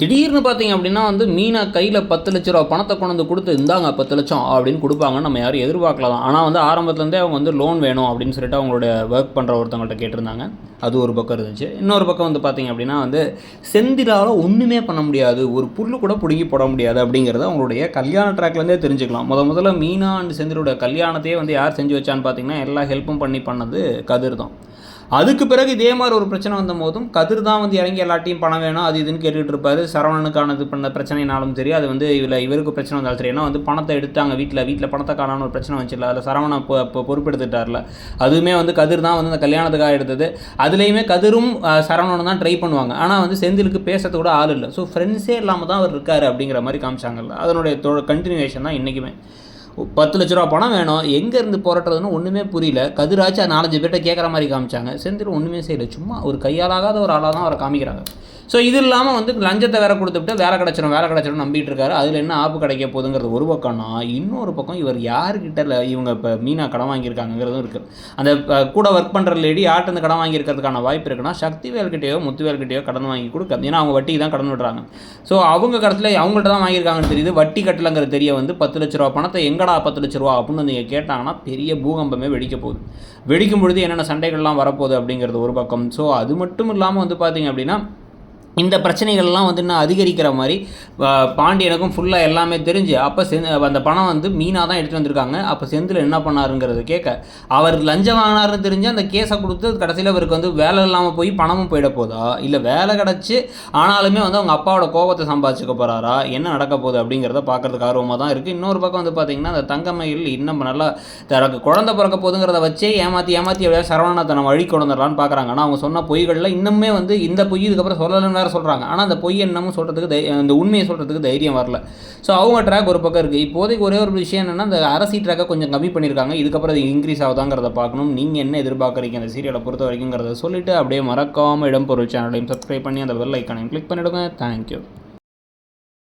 திடீர்னு பார்த்தீங்க அப்படின்னா வந்து மீனா கையில் பத்து லட்ச ரூபா பணத்தை கொண்டு வந்து கொடுத்து இருந்தாங்க பத்து லட்சம் அப்படின்னு கொடுப்பாங்கன்னு நம்ம யாரும் எதிர்பார்க்கலாம் ஆனால் வந்து ஆரம்பத்துலேருந்தே அவங்க வந்து லோன் வேணும் அப்படின்னு சொல்லிட்டு அவங்களோட ஒர்க் பண்ணுற ஒருத்தவங்கள்ட்ட கேட்டிருந்தாங்க. அது ஒரு பக்கம் இருந்துச்சு. இன்னொரு பக்கம் வந்து பார்த்தீங்க அப்படின்னா வந்து செந்திலால் ஒன்றுமே பண்ண முடியாது. ஒரு புல்லு கூட பிடுங்கி போட முடியாது அப்படிங்கிறத அவங்களுடைய கல்யாண ட்ராக்லேருந்தே தெரிஞ்சுக்கலாம். முத முதல்ல மீனா அண்ட் செந்திலோட கல்யாணத்தையே வந்து யார் செஞ்சு வச்சான்னு பார்த்தீங்கன்னா எல்லா ஹெல்ப்பும் பண்ணி பண்ணது கதிர் தான் அதுக்கு பிறகு இதே மாதிரி ஒரு பிரச்சனை வந்த போதும் கதிர் தான் வந்து இறங்கி எல்லாத்தையும் பணம் வேணும் அது இதுன்னு கேட்டுகிட்டு இருப்பாரு. சரவணனுக்கான இது பண்ண பிரச்சனைனாலும் சரி அது வந்து இதில் இவருக்கு பிரச்சனை வந்தாலும் சரி. ஏன்னா வந்து பணத்தை எடுத்தாங்க வீட்டில் வீட்டில் பணத்தை காணான்னு ஒரு பிரச்சனை வந்துச்சுல அதில் சரவணன் இப்போ இப்போ பொறுப்பெடுத்துட்டார்ல. அதுவுமே வந்து கதிர் தான் வந்து அந்த கல்யாணத்துக்காக எடுத்தது. அதுலேயுமே கதிரும் சரவணனும் தான் ட்ரை பண்ணுவாங்க. ஆனால் வந்து செந்திலுக்கு பேசுறது கூட ஆள் இல்லை. ஸோ ஃப்ரெண்ட்ஸே இல்லாமல் தான் அவர் இருக்காரு அப்படிங்கிற மாதிரி காமிச்சாங்கல்ல. அதனுடைய தொ கண்டினியூவேஷன் தான் இன்றைக்குமே பத்து லட்ச ரூபா பணம் வேணும். எங்கேருந்து போராட்டுறதுன்னு ஒன்றுமே புரியல. கதிராச்சு நாலஞ்சு பேர்கிட்ட கேட்குற மாதிரி காமிச்சாங்க. செந்தில் ஒன்றுமே செய்யலை. சும்மா ஒரு கையாலாகாத ஒரு ஆளாக தான் அவரை காமிக்கிறாங்க. ஸோ இது இல்லாமல் வந்து லஞ்சத்தை வேற கொடுத்துட்டு வேலை கிடச்சிடும் வேலை கிடச்சிடும் நம்பிட்டு இருக்காரு. அதில் என்ன ஆப்பு கிடைக்க போகுதுங்கிறது ஒரு பக்கம்னா இன்னொரு பக்கம் இவர் யாருக்கிட்ட இல்லை இவங்க இப்போ மீனா கடன் வாங்கியிருக்காங்கிறதும் இருக்குது அந்த கூட ஒர்க் பண்ணுற லேடி யார்கிட்ட கடன் வாங்கியிருக்கிறதுக்கான வாய்ப்பு இருக்குன்னா சக்தி வேல்கிட்டயோ முத்து வேல்கிட்டையோ கடன் வாங்கி கொடுக்காது. ஏன்னா அவங்க வட்டிக்கு தான் கடன் விடுறாங்க. ஸோ அவங்க கடத்தில் அவங்கள்ட்ட தான் வாங்கியிருக்காங்கன்னு தெரியுது. வட்டி கட்டலங்கிற தெரிய வந்து பத்து லட்ச ரூபா பணத்தை எங்கடா பத்து லட்ச ரூபா அப்படின்னு நீங்கள் கேட்டாங்கன்னா பெரிய பூகம்பமே வெடிக்க போகுது. வெடிக்கும் பொழுது என்னென்ன சண்டைகள்லாம் வரப்போகுது அப்படிங்கிறது ஒரு பக்கம். ஸோ அது மட்டும் இல்லாமல் வந்து பார்த்தீங்க அப்படின்னா இந்த பிரச்சனைகள்லாம் வந்து இன்னும் அதிகரிக்கிற மாதிரி பாண்டியனுக்கும் ஃபுல்லாக எல்லாமே தெரிஞ்சு அப்போ செ அந்த பணம் வந்து மீனாக தான் எடுத்துகிட்டு வந்திருக்காங்க. அப்போ செந்தில் என்ன பண்ணாருங்கிறது கேட்க அவர் லஞ்சம் வாங்கினாருன்னு தெரிஞ்சு அந்த கேஸை கொடுத்து கடைசியில் அவருக்கு வந்து வேலை இல்லாமல் போய் பணமும் போயிட போதா? இல்லை வேலை கிடச்சி ஆனாலுமே வந்து அவங்க அப்பாவோட கோபத்தை சம்பாதிச்சுக்க போகிறாரா என்ன நடக்க போகுது அப்படிங்கிறத பார்க்கறதுக்கு ஆர்வமாக தான் இருக்குது இன்னொரு பக்கம் வந்து பார்த்திங்கன்னா அந்த தங்கமயில் இன்னும் நல்லா தனக்கு குழந்த பிறக்க போகுதுங்கிறத வச்சே ஏமாற்றி ஏமாற்றி எப்படியாவது சரவணத்தை நம்ம வழி கொண்டு வந்துடலான்னு பார்க்குறாங்க. ஆனால் அவங்க சொன்ன பொய்களில் இன்னுமே வந்து இந்த பொய் இதுக்கப்புறம் சொல்லலைன்னு எல்லாரும் சொல்கிறாங்க ஆனால் அந்த பொய் என்னமோ சொல்கிறதுக்கு தை அந்த உண்மையை சொல்கிறதுக்கு தைரியம் வரல. ஸோ அவங்க ட்ராக் ஒரு பக்கம் இருக்குது இப்போதைக்கு ஒரே ஒரு விஷயம் என்னென்னா அந்த அரசி ட்ராக்கை கொஞ்சம் கம்மி பண்ணியிருக்காங்க இதுக்கப்புறம் அது இன்க்ரீஸ் ஆகுதாங்கிறத பார்க்கணும். நீங்கள் என்ன எதிர்பார்க்குறீங்க அந்த சீரியலை பொறுத்த வரைக்குங்கிறத சொல்லிவிட்டு அப்படியே மறக்காமல் இடம்பொருள் சேனலையும் சப்ஸ்கிரைப் பண்ணி அந்த பெல் ஐக்கானையும் கிளிக் பண்ணிவிடுங்க தேங்க்யூ